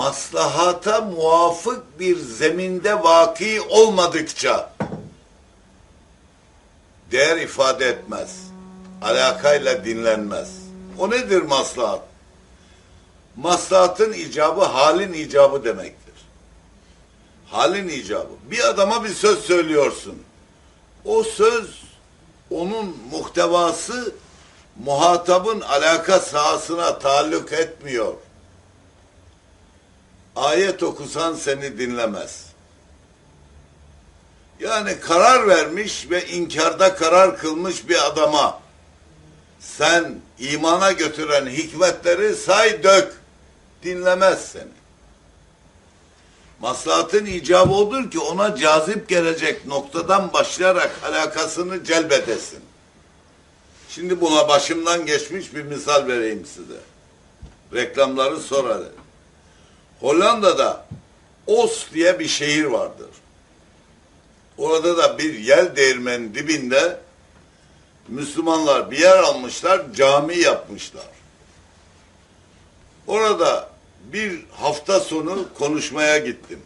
maslahata muvafık bir zeminde vaki olmadıkça değer ifade etmez. Alakayla dinlenmez. O nedir maslahat? Maslahatın icabı halin icabı demektir. Halin icabı. Bir adama bir söz söylüyorsun. O söz onun muhtevası muhatabın alaka sahasına taalluk etmiyor. Ayet okusan seni dinlemez. Yani karar vermiş ve inkarda karar kılmış bir adama sen imana götüren hikmetleri say dök dinlemez seni. Maslahatın icabı odur ki ona cazip gelecek noktadan başlayarak alakasını celbedesin. Şimdi buna başımdan geçmiş bir misal vereyim size. Reklamları sonra. Hollanda'da Os diye bir şehir vardır. Orada da bir yel değirmenin dibinde Müslümanlar bir yer almışlar, cami yapmışlar. Orada bir hafta sonu konuşmaya gittim.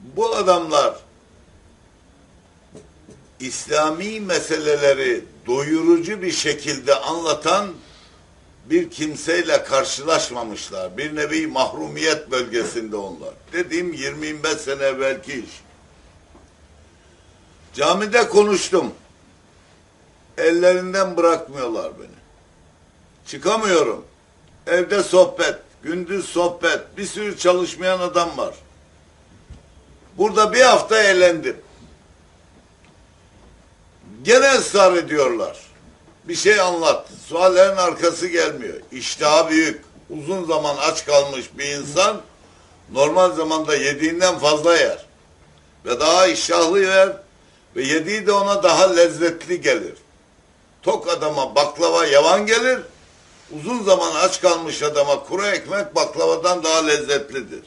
Bu adamlar İslami meseleleri doyurucu bir şekilde anlatan bir kimseyle karşılaşmamışlar. Bir nevi mahrumiyet bölgesinde onlar. Dediğim 20-25 sene evvelki iş. Camide konuştum. Ellerinden bırakmıyorlar beni. Çıkamıyorum. Evde sohbet, gündüz sohbet, bir sürü çalışmayan adam var. Burada bir hafta eğlendim. Gene ısrar ediyorlar. Bir şey anlat. Suallerin arkası gelmiyor. İştahı büyük. Uzun zaman aç kalmış bir insan normal zamanda yediğinden fazla yer. Ve daha iştahlı yer ve yediği de ona daha lezzetli gelir. Tok adama baklava yavan gelir. Uzun zaman aç kalmış adama kuru ekmek baklavadan daha lezzetlidir.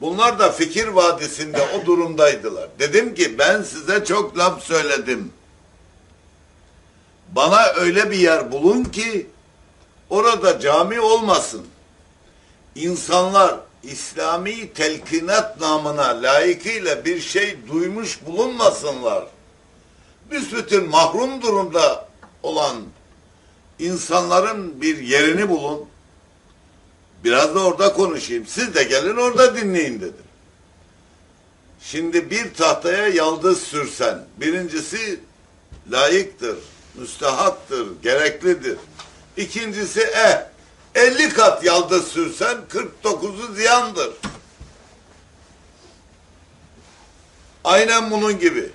Bunlar da fikir vadisinde o durumdaydılar. Dedim ki ben size çok laf söyledim. Bana öyle bir yer bulun ki orada cami olmasın. İnsanlar İslami telkinat namına layıkıyla bir şey duymuş bulunmasınlar. Büsbütün mahrum durumda olan insanların bir yerini bulun. Biraz da orada konuşayım. Siz de gelin orada dinleyin dedim. Şimdi bir tahtaya yaldız sürsen, birincisi layıktır, müstehaktır, gereklidir. İkincisi e, 50 kat yaldız sürsen 49'u ziyandır. Aynen bunun gibi.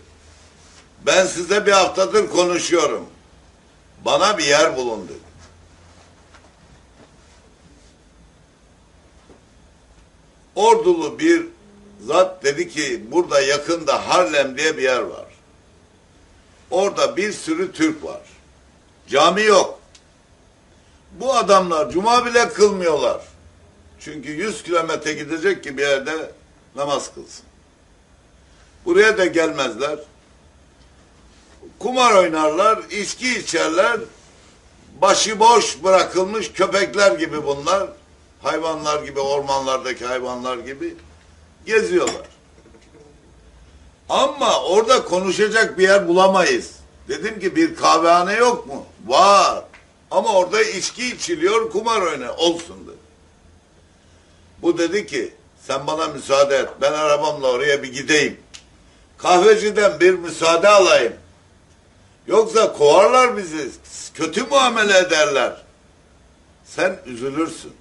Ben size bir haftadır konuşuyorum. Bana bir yer bulun dedi. Ordulu bir zat dedi ki burada yakında Harlem diye bir yer var. Orada bir sürü Türk var. Cami yok. Bu adamlar cuma bile kılmıyorlar. Çünkü 100 kilometre gidecek ki bir yerde namaz kılsın. Buraya da gelmezler. Kumar oynarlar, içki içerler. Başıboş bırakılmış köpekler gibi bunlar. Hayvanlar gibi, ormanlardaki hayvanlar gibi geziyorlar. Ama orada konuşacak bir yer bulamayız. Dedim ki bir kahvehane yok mu? Var. Ama orada içki içiliyor, kumar oyna olsun dedi. Bu dedi ki sen bana müsaade et. Ben arabamla oraya bir gideyim. Kahveciden bir müsaade alayım. Yoksa kovarlar bizi. Kötü muamele ederler. Sen üzülürsün.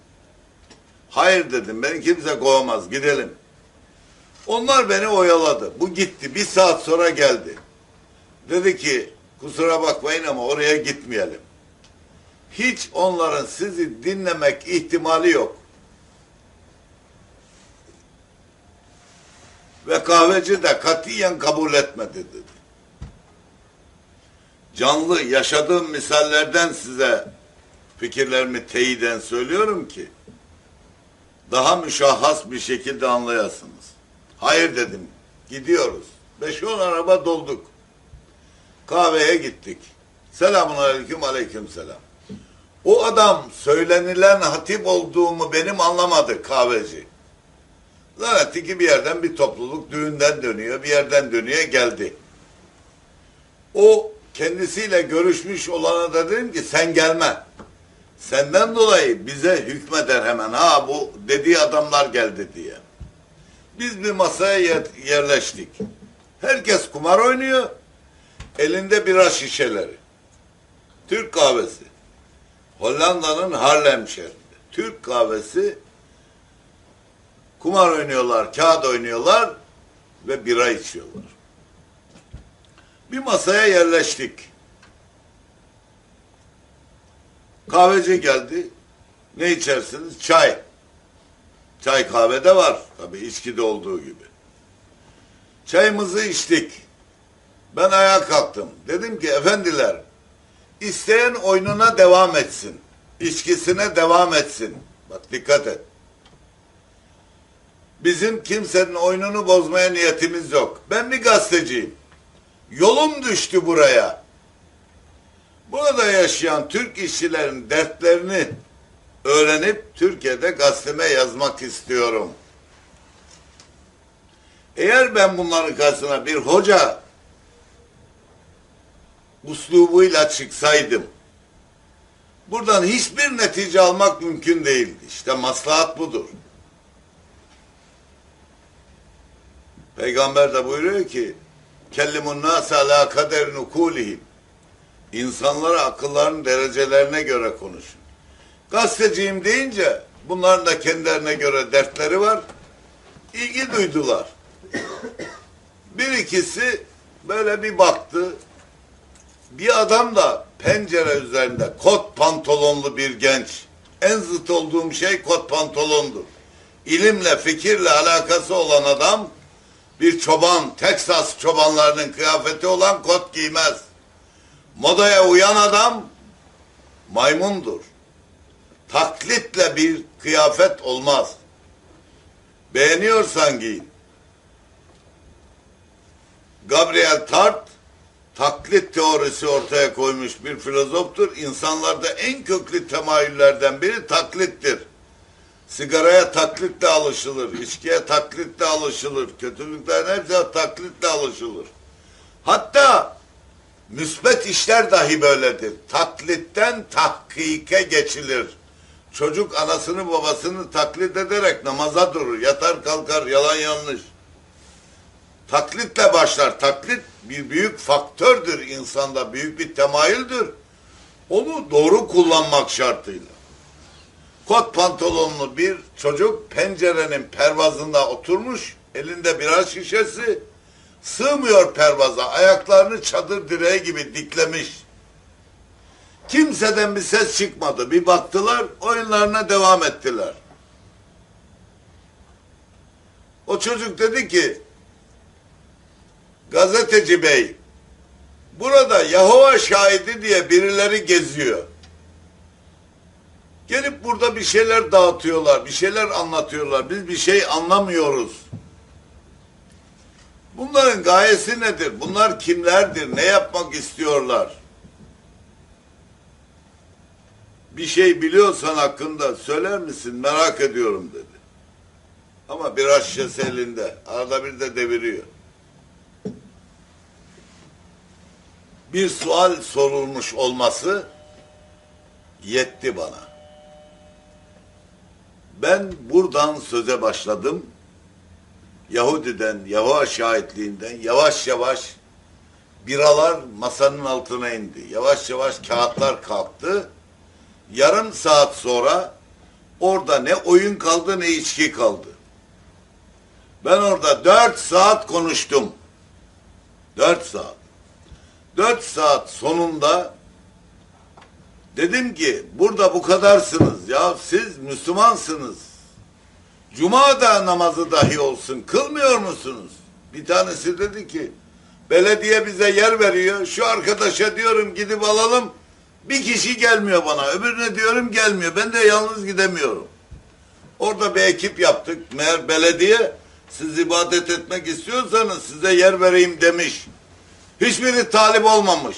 Hayır dedim. Beni kimse kovamaz. Gidelim. Onlar beni oyaladı. Bu gitti. Bir saat sonra geldi. Dedi ki kusura bakmayın ama oraya gitmeyelim. Hiç onların sizi dinlemek ihtimali yok. Ve kahveci de katiyen kabul etmedi dedi. Canlı yaşadığım misallerden size fikirlerimi teyiden söylüyorum ki daha müşahhas bir şekilde anlayasınız. Hayır dedim. Gidiyoruz. Beş on araba dolduk. Kahveye gittik. Selamun aleyküm aleyküm selam. O adam söylenilen hatip olduğumu benim anlamadı kahveci. Zannetti ki bir yerden bir topluluk düğünden dönüyor, bir yerden dönüyor geldi. O kendisiyle görüşmüş olana da dedim ki sen gelme. Senden dolayı bize hükmeder hemen. Ha bu dediği adamlar geldi diye. Biz bir masaya yer- yerleştik. Herkes kumar oynuyor. Elinde bira şişeleri. Türk kahvesi. Hollanda'nın Harlem şehrinde. Türk kahvesi kumar oynuyorlar, kağıt oynuyorlar ve bira içiyorlar. Bir masaya yerleştik. Kahveci geldi. Ne içersiniz? Çay. Çay kahvede var. Tabii içkide olduğu gibi. Çayımızı içtik. Ben ayağa kalktım. Dedim ki efendiler isteyen oyununa devam etsin. İçkisine devam etsin. Bak dikkat et. Bizim kimsenin oyununu bozmaya niyetimiz yok. Ben bir gazeteciyim. Yolum düştü buraya. Burada yaşayan Türk işçilerin dertlerini öğrenip Türkiye'de gazeteme yazmak istiyorum. Eğer ben bunların karşısına bir hoca uslubuyla çıksaydım buradan hiçbir netice almak mümkün değildi. İşte maslahat budur. Peygamber de buyuruyor ki kellimun nase ala kader nukulihim İnsanlara akılların derecelerine göre konuşun. Gazeteciyim deyince bunların da kendilerine göre dertleri var. İlgi duydular. Bir ikisi böyle bir baktı. Bir adam da pencere üzerinde kot pantolonlu bir genç. En zıt olduğum şey kot pantolondur. İlimle, fikirle alakası olan adam bir çoban, Teksas çobanlarının kıyafeti olan kot giymez. Modaya uyan adam maymundur. Taklitle bir kıyafet olmaz. Beğeniyorsan giyin. Gabriel Tart taklit teorisi ortaya koymuş bir filozoftur. İnsanlarda en köklü temayüllerden biri taklittir. Sigaraya taklitle alışılır, içkiye taklitle alışılır, kötülüklerin hepsi taklitle alışılır. Hatta müsbet işler dahi böyledir. Taklitten tahkike geçilir. Çocuk anasını babasını taklit ederek namaza durur, yatar kalkar, yalan yanlış. Taklitle başlar. Taklit bir büyük faktördür insanda, büyük bir temayüldür. Onu doğru kullanmak şartıyla. Kot pantolonlu bir çocuk pencerenin pervazında oturmuş, elinde bira şişesi, sığmıyor pervaza, ayaklarını çadır direği gibi diklemiş. Kimseden bir ses çıkmadı. Bir baktılar, oyunlarına devam ettiler. O çocuk dedi ki, gazeteci bey, burada Yahova şahidi diye birileri geziyor. Gelip burada bir şeyler dağıtıyorlar, bir şeyler anlatıyorlar. Biz bir şey anlamıyoruz. Bunların gayesi nedir? Bunlar kimlerdir? Ne yapmak istiyorlar? Bir şey biliyorsan hakkında söyler misin? Merak ediyorum dedi. Ama biraz şişesi elinde. Arada bir de deviriyor. Bir sual sorulmuş olması yetti bana. Ben buradan söze başladım. Yahudi'den, Yahova şahitliğinden yavaş yavaş biralar masanın altına indi. Yavaş yavaş kağıtlar kalktı. Yarım saat sonra orada ne oyun kaldı ne içki kaldı. Ben orada dört saat konuştum. Dört saat. Dört saat sonunda dedim ki burada bu kadarsınız ya siz Müslümansınız. Cuma da namazı dahi olsun kılmıyor musunuz? Bir tanesi dedi ki belediye bize yer veriyor. Şu arkadaşa diyorum gidip alalım. Bir kişi gelmiyor bana. Öbürüne diyorum gelmiyor. Ben de yalnız gidemiyorum. Orada bir ekip yaptık. Meğer belediye siz ibadet etmek istiyorsanız size yer vereyim demiş. Hiçbiri talip olmamış.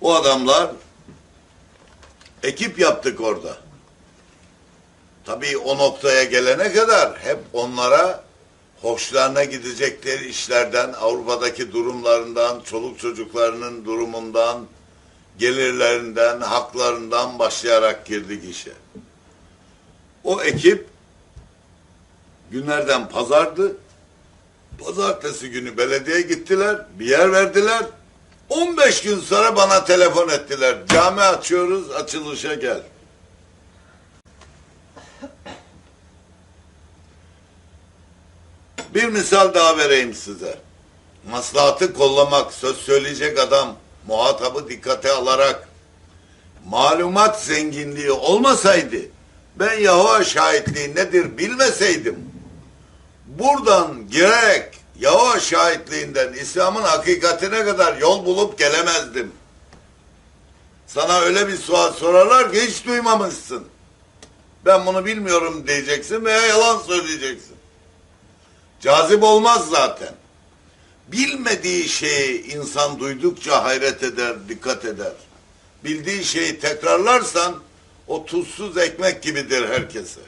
O adamlar ekip yaptık orada. Tabii o noktaya gelene kadar hep onlara hoşlarına gidecekleri işlerden, Avrupa'daki durumlarından, çoluk çocuklarının durumundan, gelirlerinden, haklarından başlayarak girdik işe. O ekip günlerden pazardı. Pazartesi günü belediye gittiler, bir yer verdiler. 15 gün sonra bana telefon ettiler. Cami açıyoruz, açılışa gel. Bir misal daha vereyim size. Maslahatı kollamak, söz söyleyecek adam, muhatabı dikkate alarak, malumat zenginliği olmasaydı, ben Yahova şahitliği nedir bilmeseydim, buradan girerek Yahova şahitliğinden İslam'ın hakikatine kadar yol bulup gelemezdim. Sana öyle bir sual sorarlar ki hiç duymamışsın. Ben bunu bilmiyorum diyeceksin veya yalan söyleyeceksin. Cazip olmaz zaten. Bilmediği şeyi insan duydukça hayret eder, dikkat eder. Bildiği şeyi tekrarlarsan o tuzsuz ekmek gibidir herkese.